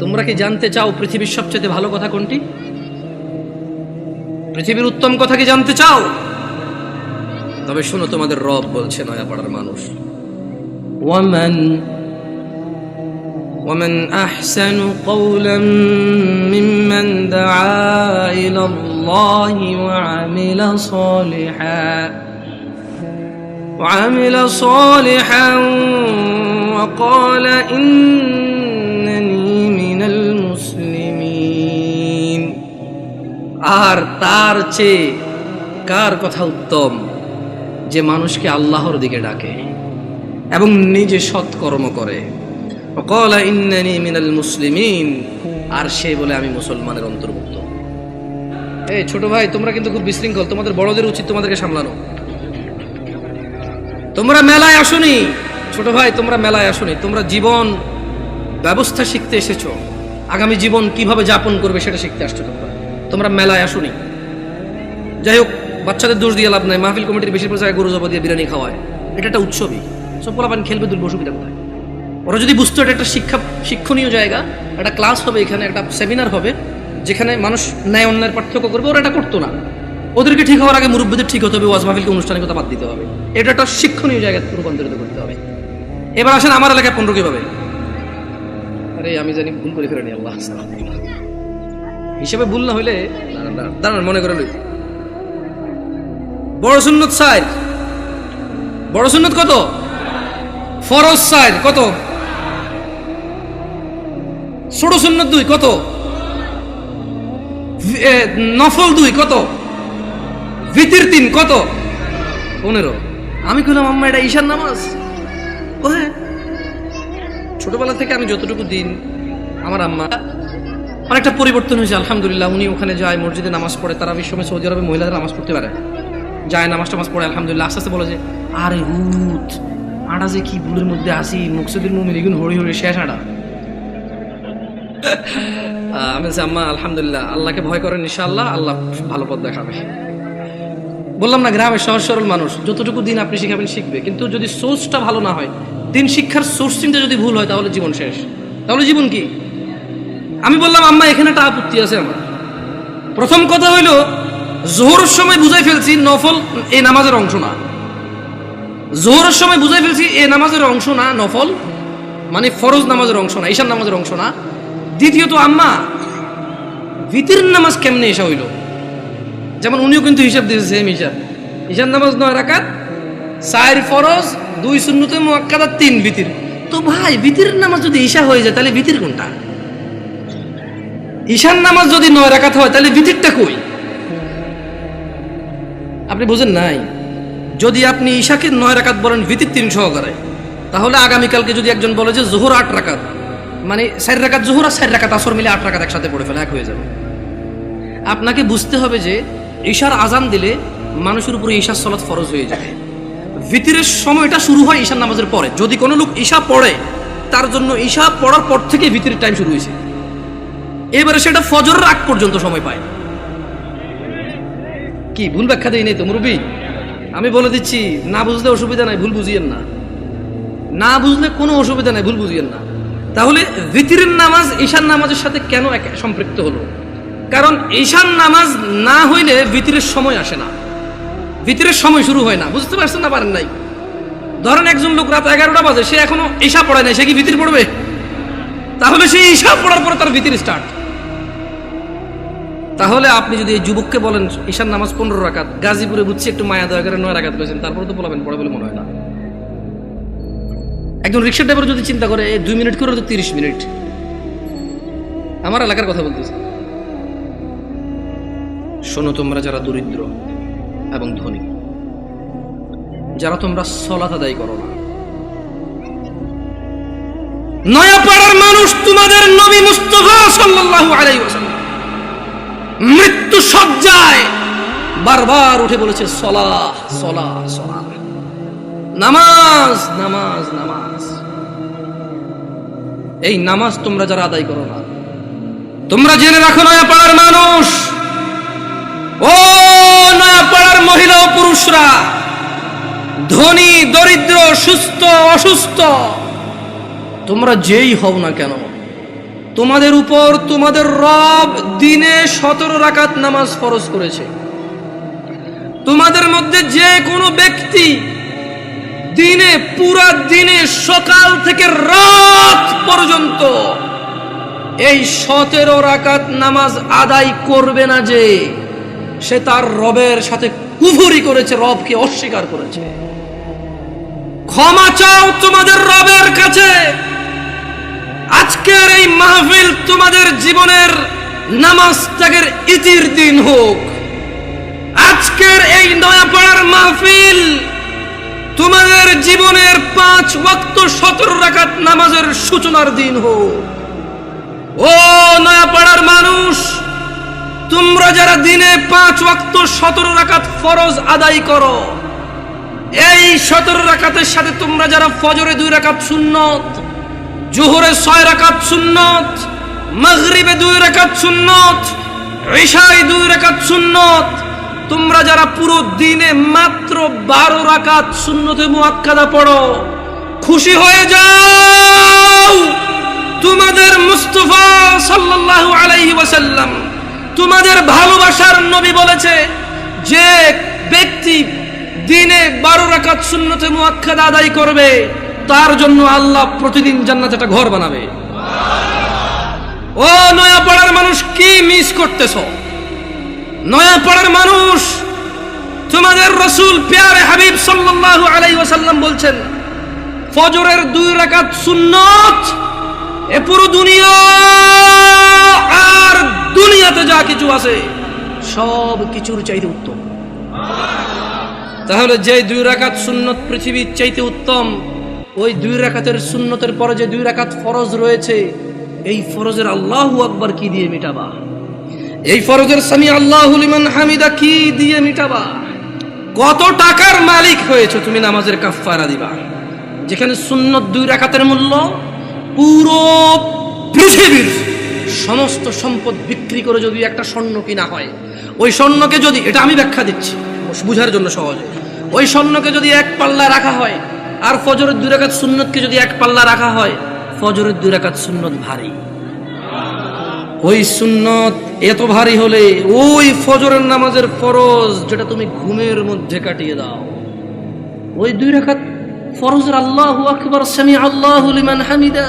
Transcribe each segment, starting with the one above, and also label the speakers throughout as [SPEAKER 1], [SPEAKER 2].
[SPEAKER 1] তোমরা কি জানতে চাও পৃথিবীর সবচেয়ে ভালো কথা কোনটি পৃথিবীর উত্তম কথা কি জানতে চাও তবে শোনো তোমাদের রব বলছে নয়াপাড়ার মানুষ ওয়ামান ومن أحسن قولا ممن دعا إلى الله وعمل صالحا وعمل صالحا وقال إنني আর তার চেয়ে কার কথা উত্তম? যে মানুষকে আল্লাহর দিকে ডাকে এবং নিজে সৎকর্ম করে। মুসলিমিন। আর সে বলে, আমি মুসলমানের অন্তর্ভুক্ত। এই ছোট ভাই, তোমরা কিন্তু খুব বিশৃঙ্খল। তোমাদের বড়দের উচিত তোমাদেরকে সামলানো। তোমরা মেলায় আসনি। ছোট ভাই, তোমরা মেলায় আসনি। তোমরা জীবন ব্যবস্থা শিখতে এসেছ। আগামী জীবন কীভাবে যাপন করবে সেটা শিখতে আসছো তোমরা। তোমরা মেলায় আসনি। যাই হোক, বাচ্চাদের দোষ দিয়ে লাভ নাই। মাহফিল কমিটির বেশিরভাগ জায়গায় গরু জবা দিয়ে বিরিয়ানি খাওয়ায়। এটা একটা উৎসবই। সব খেলবে দুর্ব অসুবিধা কোথায়? ওরা যদি বুঝতো এটা একটা শিক্ষা, শিক্ষণীয় জায়গা, একটা ক্লাস হবে এখানে, একটা সেমিনার হবে, যেখানে মানুষ ন্যায় অন্যায়ের পার্থক্য করবে, ওরা এটা করতো না। ওদেরকে ঠিক হওয়ার আগে মুরব্বীদের ঠিক হতে হবে, ওয়াজ মাহফিলকে অনুষ্ঠানিকতা বাদ দিতে হবে। এটা একটা শিক্ষণীয় জায়গায় রূপান্তরিত করতে হবে। এবার আসেন আমার এলাকায় পনেরো কীভাবে? আরে, আমি জানি ভুল করে ফেলেনি, আল্লাহ। হিসেবে ভুল না হইলে দাঁড়ান, মনে করে বড় সুন্নত সাইড বড় সুন্নত কত? ফরজ সাইড কত? ছোট সুন্নত দুই কত? নফল দুই কত? ভিতির তিন কত? পনেরো। আমি কইলাম আম্মা এটা ঈশান নামাজ? ও হ্যাঁ। ছোটবেলা থেকে আমি যতটুকু দিন আমার আম্মা অনেকটা পরিবর্তন হয়েছে, আলহামদুলিল্লাহ। উনি ওখানে যায়, মসজিদে নামাজ পড়ে, তারা সময় সৌদি আরবে মহিলারা নামাজ পড়তে পারে। যায়, নামাজ টামাজ পড়ে, আলহামদুলিল্লাহ। আস্তে আস্তে বলে যে, আরে হুত, আটা যে কি ভুলের মধ্যে আসি মুকসুদের মুমিন এগুন হরি হরি শেষ আটা। আমি আম্মা, আলহামদুলিল্লাহ, আল্লাহকে ভয় করেন, ইনশাআল্লাহ, আল্লাহ ভালো পথ দেখাবে। বললাম, না, গ্রামের সহজ সরল মানুষ, যতটুকু দিন আপনি শিখাবেন, শিখবে। কিন্তু যদি সোর্সটা ভালো না হয়, দিন শিক্ষার সোর্সিংটা যদি ভুল হয়, তাহলে জীবন শেষ। তাহলে জীবন কি? আমি বললাম, আম্মা, এখানে একটা আপত্তি আছে আমার। প্রথম কথা হইল, জোহরের সময় বুঝাই ফেলছি নফল এই নামাজের অংশ না। জোহরের সময় বুঝাই ফেলছি এ নামাজের অংশ না, নফল মানে ফরজ নামাজের অংশ না ঈশান নামাজের অংশ না। দ্বিতীয়ত, আম্মা ভিতির নামাজ কেমনে এসা হইল? যেমন উনিও কিন্তু হিসাব দিয়েছে সেম হিসাব ঈশান নামাজ নয় রাকাত, চার ফরজ, দুই শূন্যতে মোয়াক্কাদা তিন ভিতির। তো ভাই ভিতির নামাজ যদি ঈশা হয়ে যায়, তাহলে ভিতির কোনটা? ঈশান নামাজ যদি নয় রাকাত হয়, তাহলে ভিতিরটা কই? আপনি বুঝেন নাই? যদি আপনি ঈশাকে নয় রাকাত বলেন ভিতির তিন সহকারে, তাহলে আগামীকালকে যদি একজন বলে যে জোহর আট রাকাত মানে চার রাকাত জোহর আর চার রাকাত আসর মিলে আট রাকাত একসাথে পড়ে ফেলে, এক হয়ে যাবে। আপনাকে বুঝতে হবে যে ঈশার আজান দিলে মানুষের উপরে ঈশার সলাৎ ফরজ হয়ে যায়। ভিতিরের সময়টা শুরু হয় ঈশার নামাজের পরে। যদি কোনো লোক ঈশা পড়ে, তার জন্য ঈশা পড়ার পর থেকে ভিতিরের টাইম শুরু হয়েছে। এবারে সেটা ফজর আগ পর্যন্ত সময় পায়। কি, ভুল ব্যাখ্যা দেই নেই তো, মুরব্বী? আমি বলে দিচ্ছি, না বুঝলে অসুবিধা নাই, ভুল বুঝিয়েন না। না বুঝলে কোনো অসুবিধা নাই, ভুল বুঝিয়েন না। তাহলে ভিতিরের নামাজ ঈশান নামাজের সাথে কেন এক- সম্পৃক্ত হলো? কারণ ঈশান নামাজ না হইলে ভিতরের সময় আসে না। ভিতরের সময় শুরু হয় না, বুঝতে পারছেন না, পারেন নাই? ধরেন একজন লোক রাত এগারোটা বাজে, সে এখনও ঈশা পড়ায় নাই, সে কি ভিতর পড়বে? তাহলে সে ঈশা পড়ার পরে তার ভিতর স্টার্ট তাহলে আপনি যদি এই যুবককে বলেন, ঈশান নামাজ পনেরো রাকাত, গাজীপুরে বুঝছি একটু মায়া দয়া করে নয় রাকাত করেছেন, তারপরে তো বলাবেন পড়ে বলে মনে হয় না। একজন রিক্সা ড্রাইভার যদি চিন্তা করে, এই দুই মিনিট করে তো তিরিশ মিনিট। আমার এলাকার কথা বলতেছি। শোনো তোমরা যারা দরিদ্র এবং ধনী, যারা তোমরা সলাত আদায় করো না। নয়াপাড়ার মানুষ তোমাদের নবী মুস্তফা সাল্লাল্লাহু আলাইহি ওয়াসাল্লাম। মৃত্যু সজ্জায় বারবার উঠে বলেছে, সলাহ সলাহ সলাহ। নামাজ নামাজ নামাজ। এই নামাজ তোমরা যারা আদায় করো না, তোমরা জেনে রাখো, নয়াপাড়ার মানুষ। ও নয়াপাড়ার মহিলা ও পুরুষরা, ধনী, দরিদ্র, সুস্থ, অসুস্থ, তোমরা যেই হও না কেন তোমাদের উপর তোমাদের রব দিনে সতেরো রাকাত নামাজ ফরজ করেছে। তোমাদের মধ্যে যে কোনো ব্যক্তি দিনে, পুরা দিনে, সকাল থেকে রাত পর্যন্ত এই সতেরো রাকাত নামাজ আদায় করবে না যে সে তার রবের সাথে কুফুরি করেছে, রবকে অস্বীকার করেছে। ক্ষমা চাও তোমাদের রবের কাছে। আজকের এই মাহফিল তোমাদের জীবনের নামাজ ত্যাগের ইতির দিন হোক। আজকের এই নয়াপাড়ার মাহফিল তোমাদের জীবনের পাঁচ ওয়াক্ত সতেরো রাকাত নামাজের সূচনার দিন হোক। ও নয়াপাড়ার মানুষ, তোমরা যারা দিনে পাঁচ ওয়াক্ত সতেরো রাকাত ফরজ আদায় করো, এই সতেরো রাকাতের সাথে তোমরা যারা ফজরে দুই রাকাত সুন্নত জোহরে ছয় রাকাত সুন্নত, মাগরিবে দুই রাকাত সুন্নত, ঈশায় দুই রাকাত সুন্নত। তোমরা যারা পুরো দিনে মাত্র বারো রাকাত সুন্নতে মুআক্কাদা পড়ো, খুশি হয়ে যাও। তোমাদের মুস্তফা সাল্লাল্লাহু আলাইহি ওয়াসাল্লাম, তোমাদের ভালোবাসার নবী বলেছে যে ব্যক্তি দিনে বারো রাকাত সুন্নতে মুআক্কাদা আদায় করবে। তার জন্য আল্লাহ প্রতিদিন জান্নাতে একটা ঘর বানাবে। ও নয়াপাড়ার মানুষ, কি মিস করতেছ? নয়াপাড়ার মানুষ, তোমাদের রসুল পেয়ারে হাবিব সাল্লাল্লাহু আলাইহি ওয়াসাল্লাম বলছেন, ফজরের দুই রাকাত সুন্নত, এ পুরো দুনিয়া আর দুনিয়াতে যা কিছু আছে, সব কিছুর চাইতে উত্তম। তাহলে যে দুই রাকাত সুন্নত পৃথিবীর চাইতে উত্তম ওই দুই রাকাতের সুন্নতের পরে যে দুই রাকাত ফরজ রয়েছে, এই ফরজের আল্লাহু আকবার কি দিয়ে মিটাবা? এই ফরজের স্বামী আল্লাহ হামিদা কি দিয়ে মিটাবা? কত টাকার মালিক হয়েছে তুমি নামাজের কাফারা দিবা? যেখানে সুন্নত দুই রাকাতের মূল্য, পুরো পৃথিবীর সমস্ত সম্পদ বিক্রি করে যদি একটা স্বর্ণ কিনা হয়, ওই স্বর্ণকে যদি, এটা আমি ব্যাখ্যা দিচ্ছি, বুঝার জন্য সহজে, ওই স্বর্ণকে যদি এক পাল্লা রাখা হয় আর ফজরের দুই রাকাত সুন্নতকে যদি এক পাল্লা রাখা হয়, ফজরের দুই রাকাত সুন্নত ভারী। ওই সুন্নত এত ভারী হলে ওই ফজরের নামাজের ফরজ যেটা তুমি ঘুমের মধ্যে কাটিয়ে দাও। ওই দুই রাকাত ফরজের আল্লাহু আকবার সামি আল্লাহু লিমান হামিদা।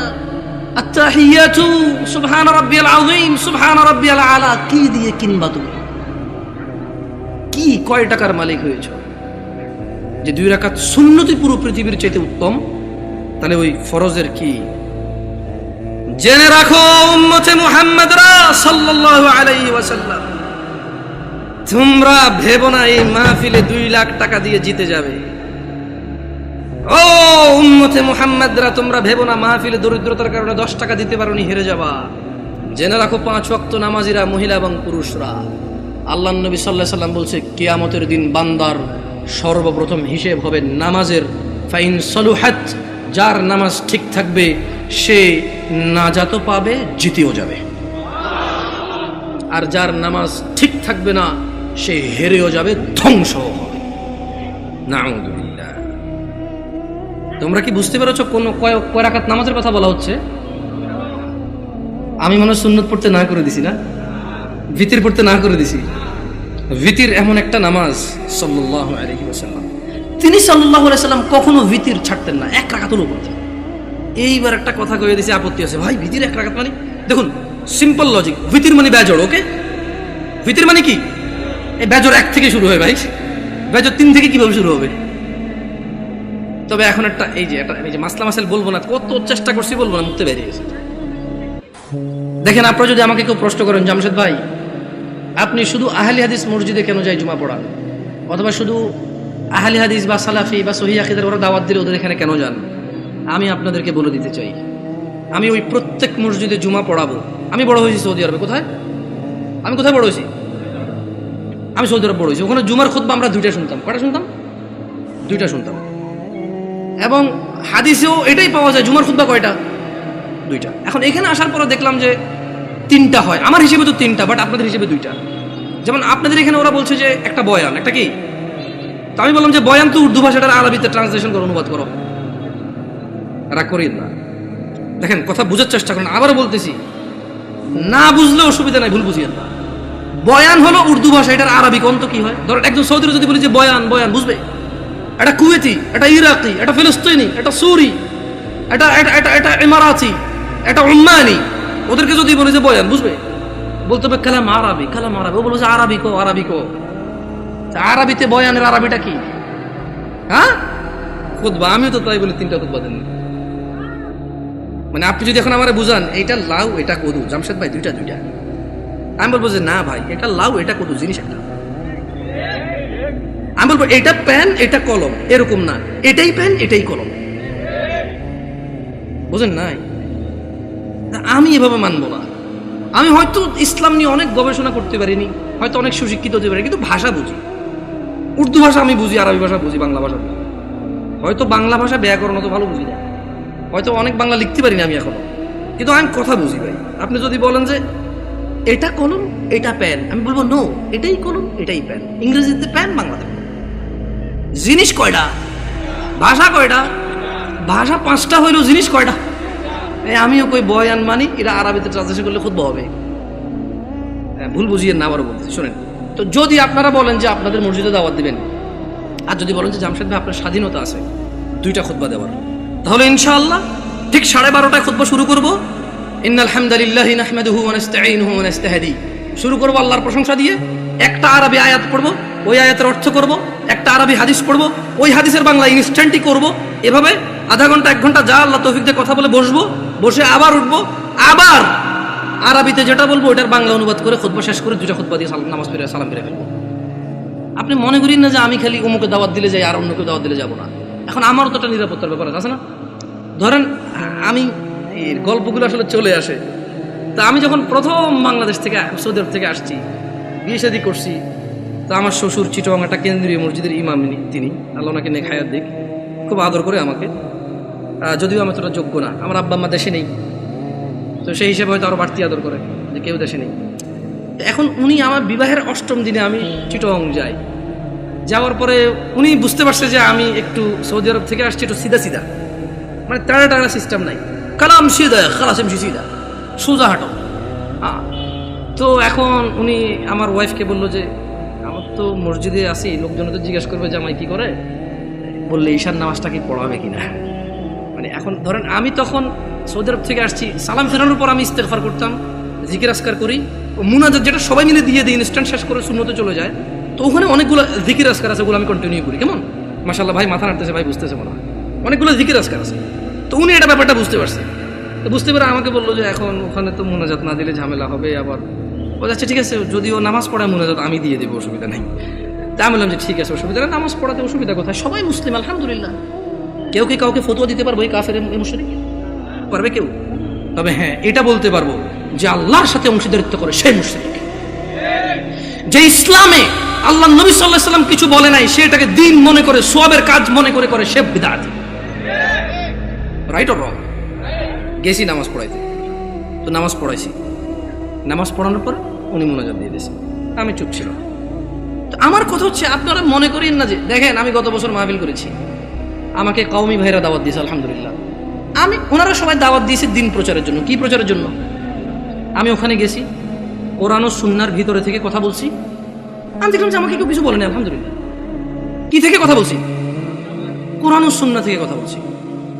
[SPEAKER 1] আত্তাহিয়াতু, সুবহান রাব্বিয়াল আযীম, সুবহান রাব্বিয়াল আলা। কি দিয়ে কিনবা তুমি? কি কয় টাকার মালিক হয়েছ? যে দুই রাকাত সুন্নতি পুরো পৃথিবীর চাইতে উত্তম, তাহলে ওই ফরজের কি? জেনে রাখো মুহাম্মাদরা সাল্লাল্লাহু আলাইহি ওয়াসাল্লাম, তোমরা ভেবো না এই মাহফিলে দুই লাখ টাকা দিয়ে জিতে যাবে। ও উম্মতে মুহাম্মাদরা, তোমরা ভেবো না মাহফিলে দরিদ্রতার কারণে দশ টাকা দিতে পারোনি, হেরে যাবা। জেনে রাখো, পাঁচ ওয়াক্ত নামাজিরা মহিলা এবং পুরুষরা। আল্লাহ নবী সাল্লাহ সাল্লাম বলছে, কিয়ামতের দিন বান্দার সর্বপ্রথম হিসেব হবে নামাজের। ফাইন সলুহাত, যার নামাজ ঠিক থাকবে, সে নাজাতও পাবে, জিতেও যাবে। আর যার নামাজ ঠিক থাকবে না, সে হেরেও যাবে ধ্বংস হবে। তোমরা কি বুঝতে পেরেছ কোন কয় কয় রাকাত নামাজের কথা বলা হচ্ছে? আমি মনে সুন্নত পড়তে না করে দিছি না? ভিতির পড়তে না করে দিছি? ভিতির এমন একটা নামাজ, সাল্লাল্লাহু আলাইহি ওয়াসাল্লাম। তিনি আলাইহি সাল্লাম কখনো ভিতির ছাড়তেন না, এক রাকাতও পড়তেন এইবার একটা কথা কয়ে দিয়েছে, আপত্তি আছে, ভাই, ভিতির এক রাকাত মানে? দেখুন সিম্পল লজিক ভিতির মানে বেজড় ওকে ভিতির মানে কি? এই বেজড় এক থেকে শুরু হয় ভাই। বেজড় তিন থেকে কীভাবে শুরু হবে? তবে এখন একটা, এই যে একটা এই যে মাসলা মাসাল বলব না, কত চেষ্টা করছি বলব না, মুক্তি বেরিয়ে গেছে। দেখেন, আপনারা যদি আমাকে কেউ প্রশ্ন করেন, জামশেদ ভাই আপনি শুধু আহলি হাদিস মসজিদে কেন যাই জুমা পড়ান? অথবা শুধু আহলি হাদিস বা সালাফি বা সহি ওরা দাওয়াত দিলে ওদের এখানে কেন যান? আমি আপনাদেরকে বলে দিতে চাই। আমি ওই প্রত্যেক মসজিদে জুমা পড়াবো। আমি বড় হয়েছি সৌদি আরবে। কোথায়? আমি কোথায় বড় হয়েছি? আমি সৌদি আরব বড় হয়েছি। ওখানে জুমার খুদ্া আমরা দুইটা শুনতাম। কটা শুনতাম? দুইটা শুনতাম। এবং হাদিসেও এটাই পাওয়া যায়, জুমার খুদ্া কয়টা? দুইটা। এখন এখানে আসার পরে দেখলাম যে তিনটা হয়। আমার হিসেবে তো তিনটা বাট আপনাদের হিসেবে দুইটা। যেমন আপনাদের এখানে ওরা বলছে যে একটা বয়ান, একটা কি? তো আমি বললাম যে বয়ান তো উর্দু ভাষাটার আরবিতে ট্রান্সলেশন করে অনুবাদ করো। রাগ করিন না। দেখেন, কথা বোঝার চেষ্টা করেন। আবারও বলতেছি, না বুঝলে অসুবিধা নাই, ভুল বুঝিয়েন না। বয়ান হলো উর্দু ভাষা, এটার আরবি কন্ত কি হয়? ধরেন একজন সৌদির যদি বলি যে বয়ান বয়ান, বুঝবে? এটা কুয়েতি, এটা ইরাকি, এটা ফিলিস্তিনি, এটা সুরি, এটা এটা এটা এটা ইমারাতি, এটা উম্মানি ওদেরকে যদি বলি যে বয়ান বুঝবে? বলতে হবে, কালাম আরবি কালাম আরবি। ও বলবে যে, আরবি কো আরবি কো। আরবিতে বয়ানের আরবিটা কি? হ্যাঁ? খুদবা আমিও তো তাই বলি, তিনটা খুদবা দেন মানে আপনি যদি এখন আমার বুঝান এটা লাউ, এটা কদু। জামশেদ ভাই, দুইটা দুইটা। আমি বলব যে, না ভাই, এটা লাউ, এটা কদু, জিনিস একটা। আমি বলব, এটা পেন এটা কলম। এরকম না। এটাই পেন এটাই কলম। বুঝেন নাই? আমি এভাবে মানব না। আমি হয়তো ইসলাম নিয়ে অনেক গবেষণা করতে পারিনি, হয়তো অনেক সুশিক্ষিত হতে পারি কিন্তু ভাষা বুঝি। উর্দু ভাষা আমি বুঝি, আরবি ভাষা বুঝি, বাংলা ভাষা বুঝি। হয়তো বাংলা ভাষা ব্যাকরণ তো ভালো বুঝি না। হয়তো অনেক বাংলা লিখতে পারি না আমি এখনও। কিন্তু আমি কথা বুঝি ভাই। আপনি যদি বলেন যে, এটা কলম, এটা প্যান আমি বলব নো এটাই কলম, এটাই প্যান ইংরেজিতে প্যান বাংলাতে জিনিস কয়টা? ভাষা কয়টা? ভাষা পাঁচটা হইল জিনিস কয়টা? আমিও কই বয়ান মানি, এরা আরবিতে ট্রান্সলেশন করলে খুব হবে। ভুল বুঝিয়ে না আবারও বলতেছি, শোনেন। তো যদি আপনারা বলেন যে আপনাদের মসজিদে দাওয়াত দিবেন, আর যদি বলেন যে জামশেদ ভাই আপনার স্বাধীনতা আছে, দুইটা খুতবা দেওয়ার। তাহলে ইনশাআল্লাহ ঠিক সাড়ে বারোটায় খুতবা শুরু করব। ইন্নাল হামদালিল্লাহি নাহমাদুহু ওয়া নাস্তাঈনুহু ওয়া নাস্তাহদি। শুরু করব আল্লাহর প্রশংসা দিয়ে, একটা আরবি আয়াত পড়ব, ওই আয়াতের অর্থ করব, একটা আরবি হাদিস পড়ব, ওই হাদিসের বাংলা ইনস্ট্যান্টই করব, এভাবে আধা ঘণ্টা, এক ঘণ্টা যা আল্লাহ তৌফিক দিয়ে কথা বলে বসবো। বসে আবার উঠবো, আবার আরবিতে যেটা বলব ওটার বাংলা অনুবাদ করে খুতবা শেষ করে দুটা খুতবা দিয়ে নামাজ ফিরে সালাম ফিরে ফেলব। আপনি মনে করেন না যে আমি খালি অমুকে দাওয়াত দিলে যাই আর অন্যকে দাওয়াত দিলে যাব না। এখন আমারও তো একটা নিরাপত্তার ব্যাপার আছে না? ধরেন আমি গল্পগুলো আসলে চলে আসে। তা আমি যখন প্রথম বাংলাদেশ থেকে, সৌদি আরব থেকে আসছি, বিয়ে শাদি করছি, তা আমার শ্বশুর চিটং একটা কেন্দ্রীয় মসজিদের ইমাম তিনি, আল্লাহ ওনাকে নেক হায়াত দিক, খুব আদর করে আমাকে। যদিও আমি তোটা যোগ্য না, আমার আব্বা আম্মা দেশে নেই। তো সেই হিসেবে হয়তো আরও বাড়তি আদর করে যে কেউ দেশে নেই। এখন উনি আমার বিবাহের অষ্টম দিনে আমি চিটং যাই। যাওয়ার পরে উনি বুঝতে পারছে যে আমি একটু সৌদি আরব থেকে আসছি, একটু সিধা সিধা। মানে টাড়া টাড়া সিস্টেম নাই। কালাম সিধা খালাস এমসি সিধা সোজা হাঁটো। তো এখন উনি আমার ওয়াইফকে বলল যে, আমার তো মসজিদে আসি লোকজন তো জিজ্ঞেস করবে যে আমায় কি করে? বললে, ঈশান নামাজটা কি পড়াবে কিনা? মানে এখন ধরেন আমি তখন সৌদি আরব থেকে আসছি, সালাম ফেরানোর পর আমি ইস্তেগফার করতাম, জিকির আসকার করি মুনাজাত যেটা সবাই মিলে দিয়ে দিই ইনস্ট্যান্ট শেষ করে শূন্যতে চলে যায়, তো ওখানে অনেকগুলো জিকির আসকার আছে ওগুলো আমি কন্টিনিউ করি, কেমন? মাসাল্লাহ ভাই মাথা নাড়তেছে, ভাই বুঝতেছে মনে হয়। অনেকগুলো জিকির আসকার আছে। তো উনি এটা ব্যাপারটা বুঝতে পারছে। বুঝতে পেরে আমাকে বলল যে এখন ওখানে তো মুনাজাত না দিলে ঝামেলা হবে, আবার ও আচ্ছা ঠিক আছে, যদিও নামাজ পড়ায় মুনাজাত আমি দিয়ে দেবো, অসুবিধা নেই। তা আমি বললাম যে, ঠিক আছে, অসুবিধা নামাজ পড়াতে অসুবিধা কোথায়? সবাই মুসলিম, আলহামদুলিল্লাহ। কেউ কি কাউকে ফতুয়া দিতে পারব এই কাফের মুশরিক? পারবে কেউ? তবে হ্যাঁ এটা বলতে পারব যে আল্লাহর সাথে অংশীদারিত্ব করে সেই মুশরিক। যে ইসলামে আল্লাহ নবী সাল্লাহ সাল্লাম কিছু বলে নাই, সে এটাকে দিন মনে করে, সোয়াবের কাজ মনে করে করে, সে বিদাত। রাইট অর রং গেছি নামাজ পড়াইতে। তো নামাজ পড়াইছি। নামাজ পড়ানোর পর উনি মনোযোগ দিয়ে দিয়েছে। আমি চুপ ছিল তো আমার কথা হচ্ছে, আপনারা মনে করেন না যে, দেখেন আমি গত বছর মাহফিল করেছি। আমাকে কওমি ভাইরা দাওয়াত দিয়েছে, আলহামদুলিল্লাহ। আমি, ওনারা সবাই দাওয়াত দিয়েছে দিন প্রচারের জন্য। কি প্রচারের জন্য? আমি ওখানে গেছি, কোরআন ও সুন্নার ভিতরে থেকে কথা বলছি। আমি দেখলাম যে আমাকে কেউ কিছু বলেনি আলহামদুলিল্লাহ। কি থেকে কথা বলছি? কোরআন ও সুন্না থেকে কথা বলছি।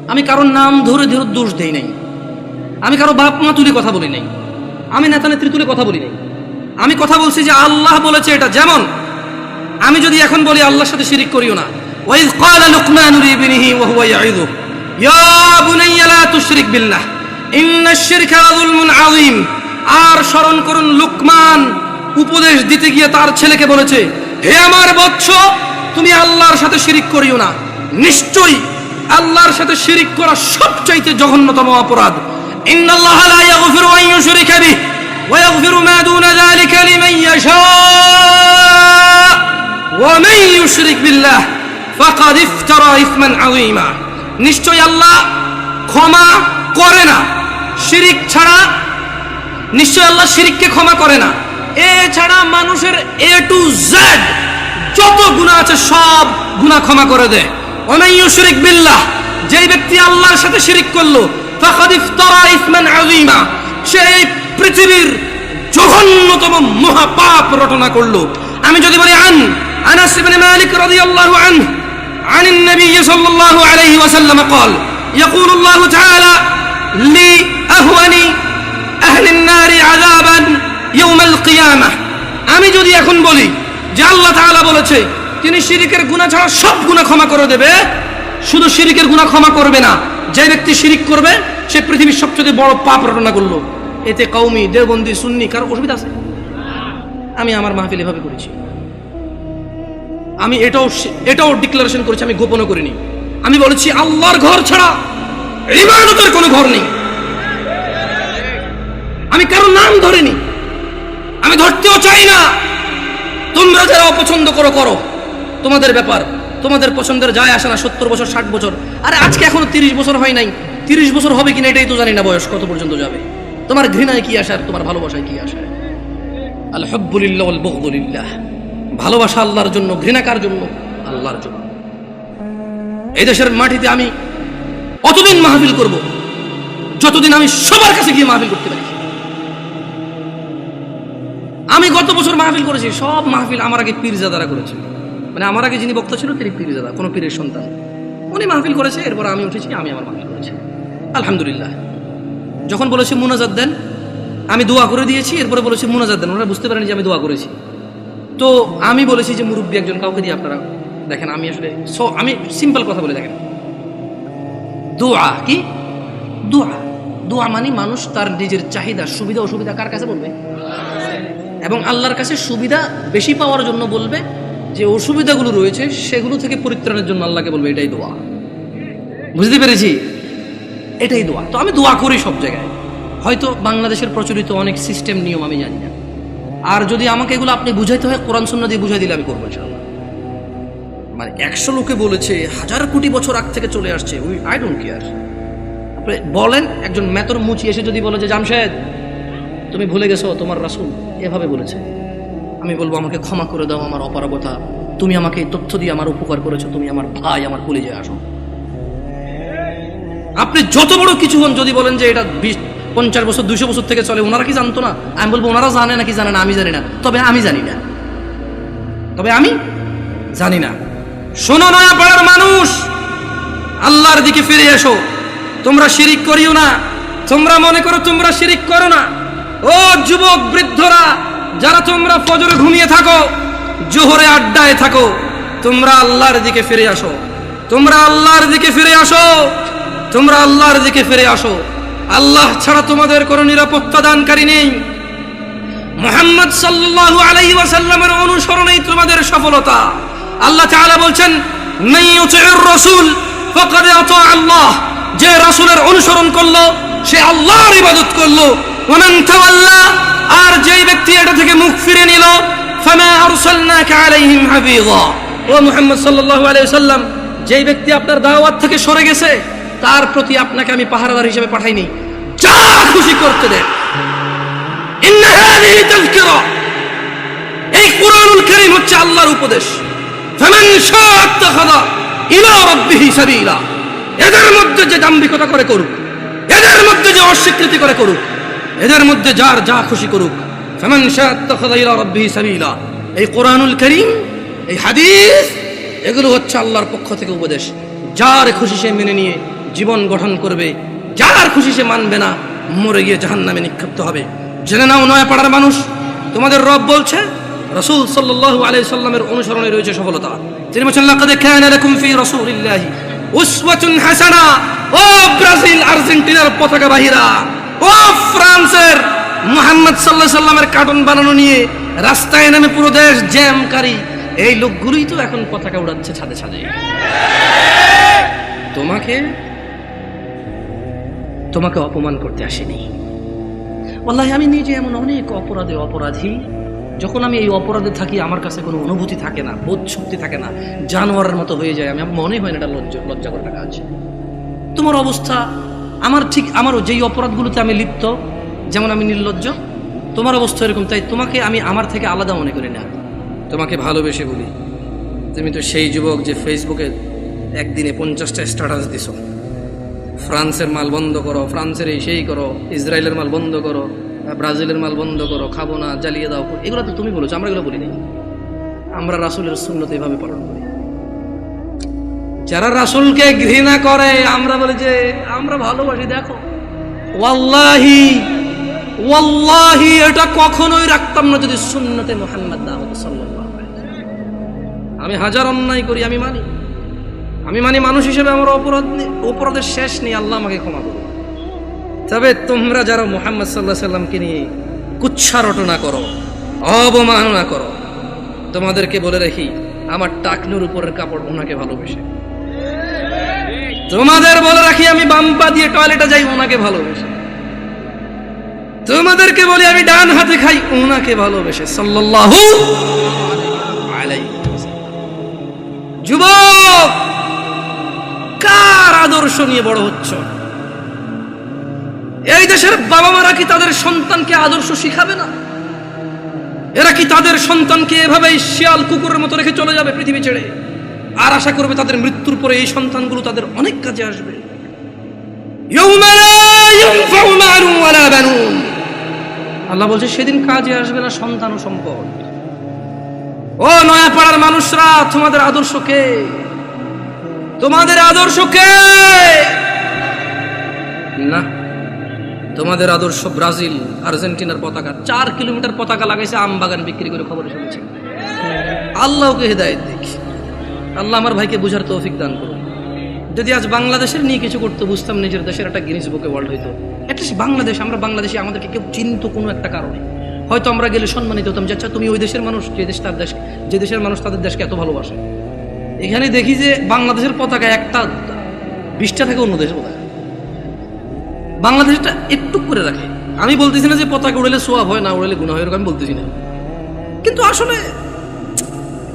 [SPEAKER 1] আমি কারোর নাম ধরে ধরে দোষ দেই নাই। আমি কারও বাপ মা তুলে কথা বলি নাই। আমি নেতা নেত্রী তুলে কথা বলি নাই। আমি কথা বলছি যে আল্লাহ বলেছে এটা। যেমন, আমি যদি এখন বলি আল্লাহর সাথে শিরিক করিও না। ওয়াইজ ক্বালা লুকমান লিবনিহি ওয়া হুয়া ইয়াইযু ইয়া বুনাইয়া লা তুশরিক বিল্লাহ ইন্নাশ শিরকা লাযুলমুন আযীম আর স্মরণ করুন লুকমান উপদেশ দিতে গিয়ে তার ছেলেকে বলেছে হে আমার বৎস তুমি আল্লাহর সাথে শিরিক করিও না নিশ্চয়ই আল্লাহর সাথে শিরিক করা সবচাইতে জঘন্যতম অপরাধ ইন্নাল্লাহা লা ইয়াগফিরু আন ইউশরিকা বিহি ওয়া ইয়াগফিরু মা দুনা যালিকা লিমান ইয়াশা ومن يشرك بالله ফাকাদ ইফতারা ইসমান আযীমা। নিশ্চয় আল্লাহ ক্ষমা করে না। শিরিক ছাড়া নিশ্চয় আল্লাহ শিরিককে ক্ষমা করে না। এছাড়া মানুষের এ টু জেড যত গুণা আছে সব গুণা ক্ষমা করে দেয়। অনাইয় শিরিক বিল্লাহ, যেই ব্যক্তি আল্লাহর সাথে শিরিক করল, ফাকাদ ইফতারা ইসমান আযীমা, সে এই পৃথিবীর জঘন্যতম মহাপাপ রটনা করল। আমি যদি বলি আন, আনাস ইবনে মালিক রাদিয়াল্লাহু আনহু عن النبي صلى الله عليه وسلم قال يقول الله تعالى لأهون أهل النار عذابا يوم القيامة আমি যদি এখন বলি যে আল্লাহ তাআলা বলেছে তিনি শিরিকের গুনাহ ছাড়া সব গুনাহ ক্ষমা করে দেবে শুধু শিরিকের গুনাহ ক্ষমা করবে না যে ব্যক্তি শিরিক করবে সে পৃথিবীর সবচেয়ে বড় পাপ রটনা করলো এতে কওমি দেওবন্দি সুন্নি কারো অসুবিধা আছে আমি আমার মাহফিল এভাবে করেছি আমি এটাও এটাও ডিক্লারেশন করেছি, আমি গোপনও করিনি। আমি বলেছি, আল্লাহর ঘর ছাড়া ইবাদতের কোনো ঘর নেই। আমি কারও নাম ধরিনি। আমি ধরতেও চাই না। তোমরা যারা অপছন্দ করো করো। তোমাদের ব্যাপার, তোমাদের পছন্দের যায় আসে না, সত্তর বছর, ষাট বছর। আরে আজকে এখনও তিরিশ বছর হয় নাই। তিরিশ বছর হবে কিনা এটাই তো জানি না বয়স কত পর্যন্ত যাবে। তোমার ঘৃণায় কি আসে আর তোমার ভালোবাসায় কি আসে? আলহাবুলিল্লাহ বকদুলিল্লাহ ভালোবাসা আল্লাহর জন্য, ঘৃণাকার জন্য, আল্লাহর জন্য। এই দেশের মাটিতে আমি অতদিন মাহফিল করব, যতদিন আমি সবার কাছে গিয়ে মাহফিল করতে পারি। আমি গত বছর মাহফিল করেছি, সব মাহফিল আমার আগে পীরজাদারা করেছে মানে আমার আগে যিনি বক্তা ছিল, তিনি পীরজাদা, কোনো পীরের সন্তান উনি মাহফিল করেছে, এরপর আমি উঠেছি, আমি আমার মাহফিল করেছি। আলহামদুলিল্লাহ। যখন বলেছে মুনাজাত দেন, আমি দোয়া করে দিয়েছি, এরপরে বলেছে মুনাজাত দেন ওরা বুঝতে পারেনি যে আমি দোয়া করেছি। তো আমি বলেছি যে মুরব্বী একজন কাউকে দিয়ে আপনারা দেখেন, আমি আসলে আমি সিম্পল কথা বলে দেখেন। দোয়া, কি? দোয়া। দোয়া মানে মানুষ তার নিজের চাহিদা, সুবিধা, অসুবিধা কার কাছে বলবে? এবং আল্লাহর কাছে সুবিধা বেশি পাওয়ার জন্য বলবে যে অসুবিধাগুলো রয়েছে, সেগুলো থেকে পরিত্রাণের জন্য আল্লাহকে বলবে, এটাই দোয়া। বুঝতে পেরেছি? এটাই দোয়া। তো আমি দোয়া করি সব জায়গায়। হয়তো বাংলাদেশের প্রচলিত অনেক সিস্টেম নিয়ম আমি জানি না। আর যদি আমাকে এগুলো আপনি বুঝাইতে হয়, কোরআন শূন্য দিয়ে বুঝাই দিলে আমি করব মানে একশো লোকে বলেছে, হাজার কোটি বছর আগ থেকে চলে আসছে। উই আই ডোন্ট কেয়ার আপনি বলেন, একজন মেতর মুচি এসে যদি বলে যে, জামশেদ, তুমি ভুলে গেছো, তোমার রাসুল এভাবে বলেছে। আমি বলব, আমাকে ক্ষমা করে দাও আমার অপারগতা। তুমি আমাকে এই তথ্য দিয়ে আমার উপকার করেছ, তুমি আমার ভাই, আমার কলেজে আসো। আপনি যত বড় কিছু হন, যদি বলেন যে, এটা পঞ্চাশ বছর, দুইশো বছর থেকে চলে, ওনারা কি জানতো না? আমি বলব, ওনারা জানে নাকি জানে না, আমি জানি না। তবে আমি জানি না। তবে আমি জানি না। শোনো নয়া পাড়ার মানুষ, আল্লাহর দিকে ফিরে এসো। তোমরা শিরিক করিও না। তোমরা মনে করো তোমরা শিরিক করো না। ও যুবক বৃদ্ধরা, যারা তোমরা ফজরে ঘুমিয়ে থাকো, জোহরে আড্ডায় থাকো, তোমরা আল্লাহর দিকে ফিরে আসো। তোমরা আল্লাহর দিকে ফিরে আসো। তোমরা আল্লাহর দিকে ফিরে আসো। আল্লাহ ছাড়া তোমাদের কোনো নিরাপত্তা দানকারী নেই। মোহাম্মদ সাল্লাল্লাহু আলাইহি ওয়াসাল্লামের অনুসরণেই তোমাদের সফলতা। আল্লাহ তাআলা বলছেন নাই ইউতিউর রাসূল, ফাকাদ আতা আল্লাহ। যে রাসূলের অনুসরণ করল, সে আল্লাহর ইবাদত করল। ওমান তাওয়াল্লা, আর যেই ব্যক্তি এটা থেকে মুখ ফিরে নিল, ফামা আরসালনাকা আলাইহিম হাফিযা। ও মুহাম্মদ সাল্লাল্লাহু আলাইহি ওয়াসাল্লাম, যেই ব্যক্তি আপনার দাওয়াত থেকে সরে গেছে তার প্রতি আপনাকে আমি পাহারাদার হিসেবে পাঠাইনি। যা খুশি করতে দেন এই কুরআনুল কারীম হচ্ছে আল্লাহর উপদেশ। এদের মধ্যে যে দাম্ভিকতা করে করুক, এদের মধ্যে যে অস্বীকৃতি করে করুক, এদের মধ্যে যার যা খুশি করুক এই কুরআনুল কারীম, এই হাদিস, এগুলো হচ্ছে আল্লাহর পক্ষ থেকে উপদেশ। যার খুশি সে মেনে নিয়ে জীবন গঠন করবে। যার খুশি সে মানবে না, মরে গিয়ে জাহান্নামে নিক্ষিপ্ত হবে। জেনে নাও নয়া পাড়ার মানুষ, তোমাদের রব বলছে, রাসূল সাল্লাল্লাহু আলাইহি সাল্লামের অনুসরণে রয়েছে সফলতা। তিনি বলছেন, লাকাদ কানা লাকুম ফি রাসূলিল্লাহি উসওয়াতুন হাসানা। ও ব্রাজিল, আর্জেন্টিনার পতাকা বাহিরা, ও ফ্রান্সের মুহাম্মদ আলাইহি সাল্লামের কার্টুন বানানো নিয়ে রাস্তায় নামে পুরো দেশ জ্যামকারী। এই লোকগুলোই তো এখন পতাকা উড়াচ্ছে ছাদে ছাদে। তোমাকে তোমাকে অপমান করতে আসেনি। ওল্লাহ আমি নিজে এমন অনেক অপরাধে অপরাধী। যখন আমি এই অপরাধে থাকি, আমার কাছে কোনো অনুভূতি থাকে না, বোধ শক্তি থাকে না, জানোয়ারের মতো হয়ে যায় আমি। মনে হয় না এটা লজ্জা লজ্জা করার কাজ তোমার অবস্থা, আমার ঠিক আমারও যেই অপরাধগুলোতে আমি লিপ্ত, যেমন আমি নির্লজ্জ, তোমার অবস্থা এরকম। তাই তোমাকে আমি আমার থেকে আলাদা মনে করি না। তোমাকে ভালোবেসে বলি, তুমি তো সেই যুবক যে ফেসবুকে একদিনে পঞ্চাশটা স্ট্যাটাস দিছো। ফ্রান্সের মাল বন্ধ করো, ফ্রান্সের এই সেই করো, ইসরায়েলের মাল বন্ধ করো, ব্রাজিলের মাল বন্ধ করো, খাব না, জ্বালিয়ে দাও, এগুলো তো তুমি বলেছ, আমরা এগুলো বলি নাই। আমরা রাসুলের সুন্নত এভাবে পালন করি। যারা রাসুলকে ঘৃণা করে, আমরা বলি যে, আমরা ভালোবাসি, দেখো। ওয়াল্লাহি ওয়াল্লাহি, এটা কখনোই রাখতাম না যদি সুন্নতে মোহাম্মদ আলাইহি আমি হাজার অন্যায় করি, আমি মানি। আমি মানে মানুষ হিসেবে আমার অপরাধ অপরাধের শেষ নেই, আল্লাহ আমাকে ক্ষমা করুন। তবে তোমরা যারা মোহাম্মদ সাল্লাহ সাল্লামকে নিয়ে কুচ্ছা রটনা করো, অবমাননা করো, তোমাদেরকে বলে রাখি, আমার টাকনুর উপরের কাপড় ওনাকে ভালোবেসে। তোমাদের বলে রাখি, আমি বাম্পা দিয়ে টয়লেটে যাই, ওনাকে ভালোবেসে। তোমাদেরকে বলি, আমি ডান হাতে খাই, ওনাকে ভালোবেসে। আলাইহি যুবক! কার আদর্শ নিয়ে বড় হচ্ছ? এই দেশের বাবা মারা কি তাদের সন্তানকে আদর্শ শিখাবে না? এরা কি তাদের সন্তানকে এভাবেই শিয়াল কুকুরের মতো রেখে চলে যাবে পৃথিবী ছেড়ে? আর আশা করবে তাদের মৃত্যুর পরে এই সন্তানগুলো তাদের অনেক কাজে আসবে। আল্লাহ বলছে, সেদিন কাজে আসবে না সন্তান ও সম্পদ। ও নয়াপাড়ার মানুষরা, তোমাদের আদর্শ কে? তোমাদের আদর্শ কে? না, তোমাদের আদর্শ ব্রাজিল, আর্জেন্টিনার পতাকা। চার কিলোমিটার পতাকা লাগাইছে, আম বাগান বিক্রি করে খবর শুনেছি। আল্লাহকে হেদায়ত দেখি আল্লাহ আমার ভাইকে বুঝার তৌফিক দান করুন। যদি আজ বাংলাদেশের নিয়ে কিছু করতে, বুঝতাম নিজের দেশের একটা গিনিস বুকে ওয়ার্ল্ড হইতো। অ্যাটলিস্ট বাংলাদেশ, আমরা বাংলাদেশে, আমাদেরকে কেউ চিনত কোনো একটা কারণে। হয়তো আমরা গেলে সম্মানিত হতাম যে আচ্ছা তুমি ওই দেশের মানুষ, যে দেশ তার দেশ, যে দেশের মানুষ তাদের দেশকে এত ভালোবাসে। এখানে দেখি যে বাংলাদেশের পতাকা একটা বিশটা থেকে অন্য দেশের পতাকা বাংলাদেশটা একটু করে রাখে আমি বলতেছি না যে পতাকা উড়েলে সোয়াব হয় না উড়েলে গুণা হয় এরকম আমি বলতেছি না কিন্তু আসলে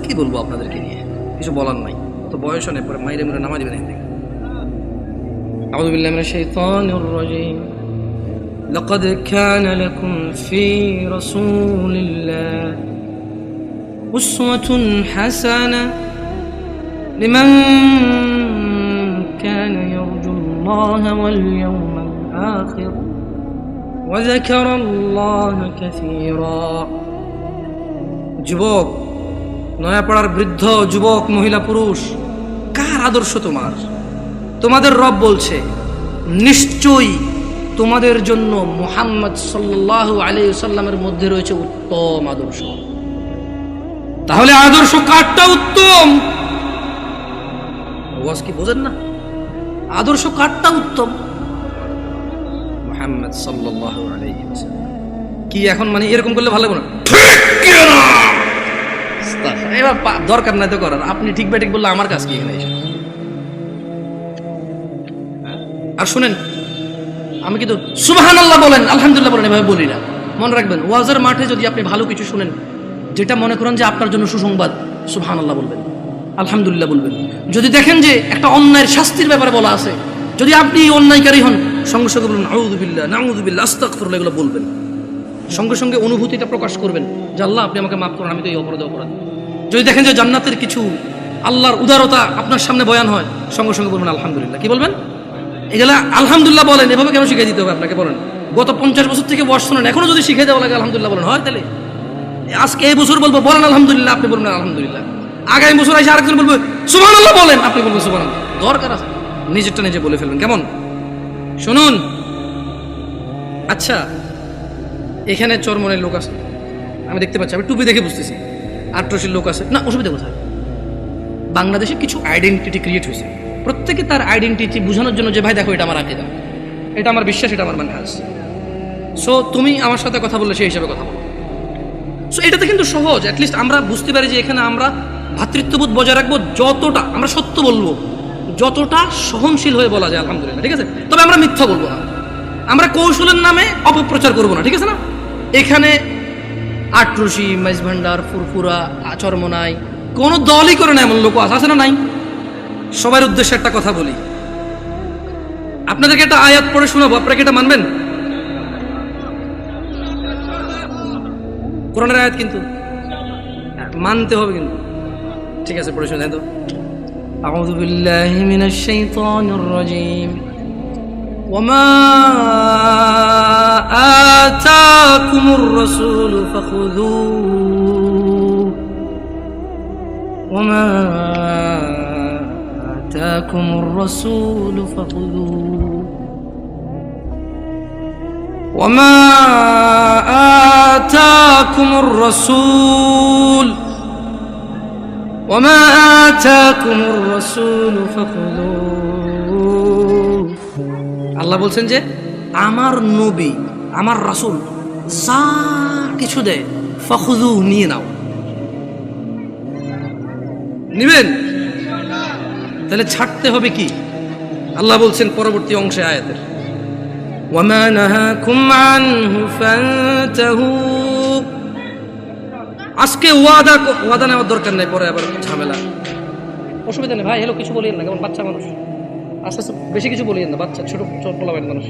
[SPEAKER 1] কি বলবো আপনাদেরকে নিয়ে কিছু বলার নাই তো বয়স অনেক পরে মাইরে মেরে নামা দিবেন এখান থেকে أعوذ بالله من الشيطان الرجيم لقد كان لكم في رسول الله أسوة حسنة لمن كان يرجو الله واليوم الآخر وذكر الله كثيرا যুবক নয়াপাড়ার বৃদ্ধ যুবক মহিলা পুরুষ কার আদর্শ তোমার তোমাদের রব বলছে নিশ্চয়ই তোমাদের জন্য মুহাম্মদ সাল্লাহ আলী সাল্লামের মধ্যে রয়েছে উত্তম আদর্শ তাহলে আদর্শ কারটা উত্তম ওয়াজ কি বোঝেন না? আদর্শ কারটা উত্তম। মুহাম্মদ সাল্লাহ কি এখন মানে এরকম করলে ভালো না? দরকার নাই তো করার। আপনি ঠিক ব্যাটিক বললে আমার কাজ কি এখানে এসে? আর শুনেন, আমি কিন্তু সুবাহান আল্লাহ বলেন, আলহামদুলিল্লাহ বলেন, এভাবে বলি না। মনে রাখবেন, ওয়াজের মাঠে যদি আপনি ভালো কিছু শুনেন, যেটা মনে করেন যে আপনার জন্য সুসংবাদ সুবহান আল্লাহ বলবেন। আলহামদুলিল্লাহ বলবেন। যদি দেখেন যে একটা অন্যায়ের শাস্তির ব্যাপারে বলা আছে, যদি আপনি অন্যায়কারী হন, সঙ্গে সঙ্গে বলবেন আউদুবিল্লাহ নাউদুবিল্লাহ আস্তাগফিরুল্লাহ, এগুলো বলবেন। সঙ্গে সঙ্গে অনুভূতিটা প্রকাশ করবেন যে, আল্লাহ, আপনি আমাকে মাফ করুন, আমি তো এই অপরাধে অপরাধ। যদি দেখেন যে জান্নাতের কিছু আল্লাহর উদারতা আপনার সামনে বয়ান হয়, সঙ্গে সঙ্গে বলবেন, আলহামদুলিল্লাহ। কি বলবেন? এগুলা আলহামদুলিল্লাহ বলেন, এভাবে কেন শিখিয়ে দিতে হবে আপনাকে বলেন? গত পঞ্চাশ বছর থেকে বয়স শোনেন, এখনও যদি শিখে দেওয়া লাগে, আলহামদুলিল্লাহ বলেন, হয় তাহলে। আজকে এই বছর বলব, বলেন, আলহামদুলিল্লাহ, আপনি বলবেন, আলহামদুলিল্লাহ। আগামী বছর এসে আরেকজন বলব সুমান আল্লাহ বলেন। আপনি বলবেন সুমান দরকার আছে। নিজেরটা নিজে বলে ফেলবেন। কেমন? শুনুন। আচ্ছা এখানে চরমনের লোক আছে। আমি দেখতে পাচ্ছি, আমি টুপি দেখে বুঝতেছি। আট্রসির লোক আছে। না, অসুবিধা কোথায়? বাংলাদেশে কিছু আইডেন্টিটি ক্রিয়েট হয়েছে। প্রত্যেকে তার আইডেন্টিটি বোঝানোর জন্য যে, ভাই, দেখো, এটা আমার আকিদা। এটা আমার বিশ্বাস, এটা আমার মানে মানহাজ। সো তুমি আমার সাথে কথা বললে, সেই হিসাবে কথা বলো। সো এটাতে কিন্তু সহজ অ্যাটলিস্ট আমরা বুঝতে পারি যে এখানে আমরা ভাতৃত্ববোধ বজায় রাখব যতটা, আমরা সত্য বলব, যতটা সহনশীল হয়ে বলা যায়, আলহামদুলিল্লাহ, ঠিক আছে? তবে আমরা মিথ্যা বলব না। আমরা কৌশলের নামে অপপ্রচার করব না, ঠিক আছে না? এখানে আটরশি মাইজ ভান্ডার, ফুরফুরা, আচরমনাই, কোনো দলই করে না এমন লোক আছে আছে না নাই? সবার উদ্দেশ্যে একটা কথা বলি। আপনাদেরকে একটা আয়াত পড়ে শোনাবো, আপনারা কি এটা মানবেন? কোরআনের আয়াত কিন্তু মানতে হবে কিন্তু ঠিক আছে পড়ে শোনাই তো أعوذ بالله من الشيطان الرجيم وما آتاكم الرسول فخذوه وما آتاكم الرسول فخذوه وما آتاكم الرسول وما آتاكم الرسول فخذوه আল্লাহ বলছেন যে আমার নবী আমার রাসূল যা কিছু দেয় ফখুদু নিয়ে নাও নিবেন তাহলে ছাড়তে হবে কি আল্লাহ বলছেন পরবর্তী অংশে আয়াতের وما نهاكم عنه فانتهوا আজকে ওয়াদা ওয়াদা নেওয়ার দরকার নেই, পরে আবার ঝামেলা। অসুবিধা নেই। ভাই, হ্যালো, কিছু বলিয়েন না, কেমন বাচ্চা মানুষ? আস্তে আস্তে বেশি কিছু বলিয়েন না, বাচ্চা, ছোট ছোট পোলাবেন মানুষ।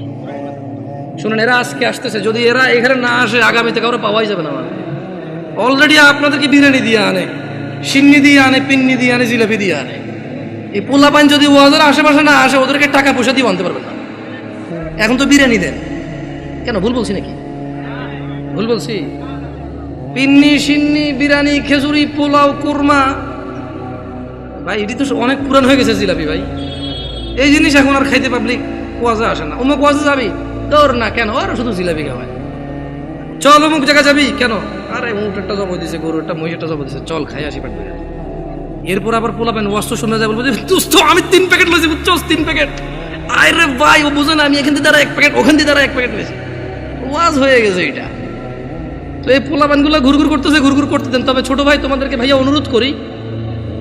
[SPEAKER 1] শুনুন, এরা আজকে আসতেছে, যদি এরা এখানে না আসে, আগামীতে কারও পাওয়াই যাবে না অলরেডি আপনাদেরকে বিরিয়ানি দিয়ে আনে, সিন্নি দিয়ে আনে, পিন্নি দিয়ে আনে, জিলাপি দিয়ে আনে। এই পোলাপান যদি ওয়াজের আশেপাশে না আসে, ওদেরকে টাকা পয়সা দিয়ে আনতে পারবেন না। এখন তো বিরিয়ানি দেন। কেন, ভুল বলছি নাকি? ভুল বলছি? পিন্নি, সিন্নি, বিরিয়ানি, খেজুরি, পোলাও, কোরমা। ভাই, এটি তো অনেক পুরান হয়ে গেছে জিলাপি, ভাই। এই জিনিস এখন আর খাইতে পাবলিক ওয়াজে আসে না। অমুক ওয়াজে যাবি? তোর না কেন? আর, শুধু জিলাপি খাওয়ায় চল, অমুক জায়গা যাবি? কেন? আরে একটা জব দিছে গরুটা একটা জব দিছে। চল, খাই, আসি করে এরপর আবার পোলাবেন ওয়াস্ত শুনে যায়, বলব যে, দোস্ত, আমি তিন প্যাকেট লইছি, বুঝছস? তিন প্যাকেট। আরে, ভাই, ও বুঝে না, আমি এখান থেকে দ্বারা এক প্যাকেট, ওখান থেকে দ্বারা এক প্যাকেট লইছি। ওয়াজ হয়ে গেছে এটা তো এই পোলাপানগুলো ঘুরঘুর করতেছে, ঘুরঘুর করতে দেন। তবে ছোটো ভাই তোমাদেরকে ভাইয়া অনুরোধ করি,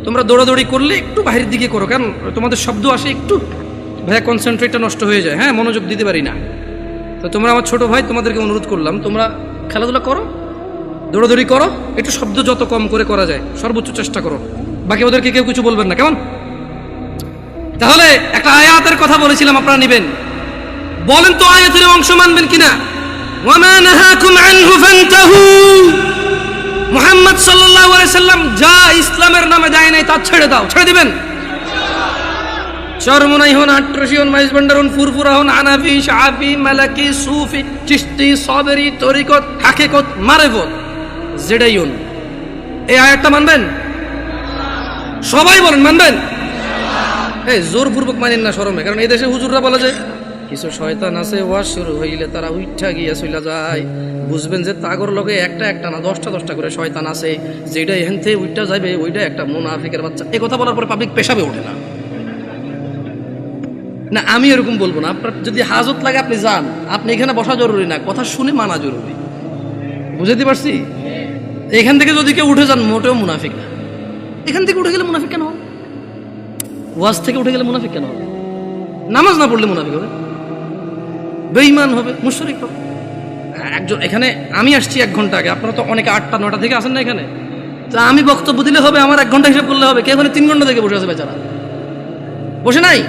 [SPEAKER 1] তোমরা দৌড়াদৌড়ি করলে একটু বাইরের দিকে করো, কারণ তোমাদের শব্দ আসে একটু। ভাইয়া কনসেন্ট্রেটটা নষ্ট হয়ে যায়। হ্যাঁ মনোযোগ দিতে পারি না। তো তোমরা আমার ছোট ভাই তোমাদেরকে অনুরোধ করলাম, তোমরা খেলাধুলা করো, দৌড়াদৌড়ি করো, একটু শব্দ যত কম করে করা যায়, সর্বোচ্চ চেষ্টা করো। বাকি ওদেরকে কেউ কিছু বলবেন না, কেমন? তাহলে একটা আয়াতের কথা বলেছিলাম, আপনারা নেবেন। বলেন তো আয়াতের অংশ মানবেন কিনা? ওয়ামা নাহাকুম আনহু ফান্তাহু। মুহাম্মদ সাল্লাল্লাহু আলাইহি যা ইসলামের নামে দেয় নাই তা ছেড়ে দাও, ছেড়ে দিবেন। চরমনাই হন, আট্রসি হন মাইজ ভান্ডার হন, ফুরফুরা হন, আনাফি, শাফি, মালাকি, সুফি চিস্তি সবেরি, তরিকত, হাকিকত, মারেফত, যেটাই হন। এই আয়াতটা মানবেন? সবাই বলেন, মানবেন? এই জোরপূর্বক মানেন না শরমে কারণ এই দেশে হুজুররা বলে যে কিছু শয়তান আছে, ওয়াজ শুরু হইলে তারা উইঠা গিয়া চইলা যায়। বুঝবেন যে তাগর লগে একটা একটা না, দশটা দশটা করে শয়তান আছে। যেটা এখান থেকে উইঠা যাবে ওইটা একটা মুনাফিকের বাচ্চা। এই কথা বলার পরে পাবলিক পেশাবে ওঠে না। না, আমি এরকম বলব না। আপনার যদি হাজত লাগে, আপনি যান। আপনি এখানে বসা জরুরি না, কথা শুনে মানা জরুরি। বুঝাতে পারছি? এখান থেকে যদি কেউ উঠে যান, মোটেও মুনাফিক না। এখান থেকে উঠে গেলে মুনাফিক কেন ওয়াজ থেকে উঠে গেলে মুনাফিক কেন নামাজ না পড়লে মুনাফিক হবে? বেঈমান হবে, মুশরিক হবে। একজন, এখানে আমি আসছি এক ঘণ্টা আগে, আপনারা তো অনেকে আটটা, নটা থেকে আসেন না এখানে। তো আমি বক্তব্য দিলে হবে, আমার এক ঘণ্টা হিসাব করলে হবে, কে এখানে তিন ঘণ্টা থেকে বসে আছে বেচারা? বসে নাই?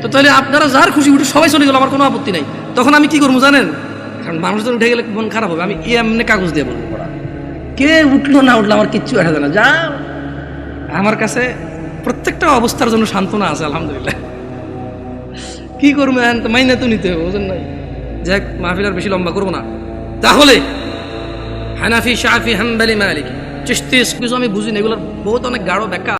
[SPEAKER 1] তো তাহলে আপনারা যার খুশি উঠে সবাই চলে গেল, আমার কোনো আপত্তি নাই। তখন আমি কি করব জানেন? কারণ মানুষজন উঠে গেলে মন খারাপ হবে, আমি এমনি কাগজ দিয়ে বলব কে উঠল না উঠল আমার কিচ্ছু আসে না যা আমার কাছে প্রত্যেকটা অবস্থার জন্য সান্ত্বনা আছে, আলহামদুলিল্লাহ। কি করব মাইনে তো নিতে হবে ওজন নাই যাক, মাহফিল আর বেশি লম্বা করব না। তাহলে, হানাফি শাহি হাম্বালি মালিক চিস্তি কিছু আমি বুঝি না এগুলোর বহুত অনেক গাঢ় ব্যাখ্যা